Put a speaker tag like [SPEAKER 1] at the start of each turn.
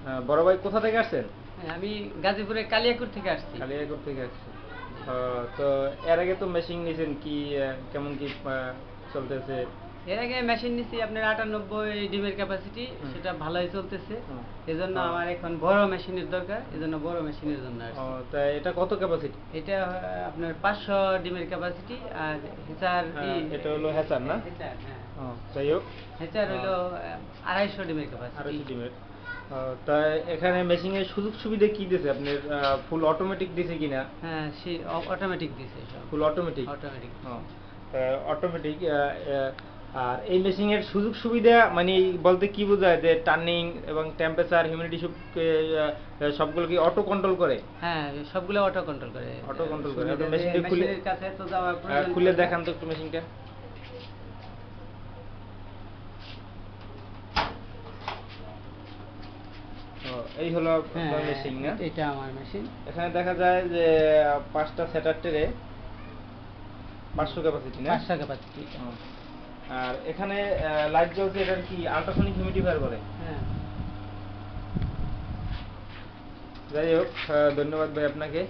[SPEAKER 1] আহ, বড় ভাই কোথা থেকে আসছেন?
[SPEAKER 2] হ্যাঁ, আমি গাজীপুরে কালিয়াকুর থেকে আসছি।
[SPEAKER 1] কালিয়াকোট থেকে আসছেন। আহ, তো এর আগে তো মেশিন নিয়েছেন কি কেমন কি চলতেছে?
[SPEAKER 2] এর আগে মেশিন নিছি আপনার আটানব্বই ডিমের ক্যাপাসিটি সেটা ভালোই চলতেছে। এজন্য আমার এখন বড় মেশিনের দরকার এজন্য বড় মেশিনের জন্য আসছি।
[SPEAKER 1] তা এটা কত ক্যাপাসিটি
[SPEAKER 2] এটা আপনার পাঁচশো ডিমের ক্যাপাসিটি আর হেচার
[SPEAKER 1] হ্যাঁ, এটা হলো হ্যাচার না?
[SPEAKER 2] হেচার হ্যাঁ।
[SPEAKER 1] ও, যাই হোক।
[SPEAKER 2] হেচার হলো আড়াইশো ডিমের ক্যাপাসিটি
[SPEAKER 1] আড়াইশো ডিমের। তা এখানে মেশিনের সুযোগ সুবিধা কি দিয়েছে আপনার ফুল অটোমেটিক দিয়েছে কিনা?
[SPEAKER 2] হ্যাঁ সে অটোমেটিক দিছে
[SPEAKER 1] ফুল অটোমেটিক
[SPEAKER 2] অটোমেটিক
[SPEAKER 1] অটোমেটিক আর এই মেশিনের সুযোগ সুবিধা মানে বলতে কি বোঝায় যে টার্নিং এবং টেম্পারেচার হিউমিডিটি সব সবগুলো কি অটো কন্ট্রোল করে?
[SPEAKER 2] হ্যাঁ সবগুলো অটো কন্ট্রোল করে।
[SPEAKER 1] Auto control করে। মেশিনটা খুলে-
[SPEAKER 2] মেশিনের কাছে তো প্রয়োজন
[SPEAKER 1] খুলে দেখান তো একটু মেশিনটা এই হলো
[SPEAKER 2] আপনার
[SPEAKER 1] মেশিন না?
[SPEAKER 2] এটা আমার মেশিন
[SPEAKER 1] এখানে দেখা যায় যে পাঁচটা সেটার টেরে পাঁচশো ক্যাপাসিটি না?
[SPEAKER 2] পাঁচশো ক্যাপাসিটি।
[SPEAKER 1] আর এখানে লাইট জ্বলছে এটার কি আল্ট্রাসনিক হিউমিডিফায়ার বলে?
[SPEAKER 2] হ্যাঁ।
[SPEAKER 1] যাই হোক ধন্যবাদ ভাই আপনাকে।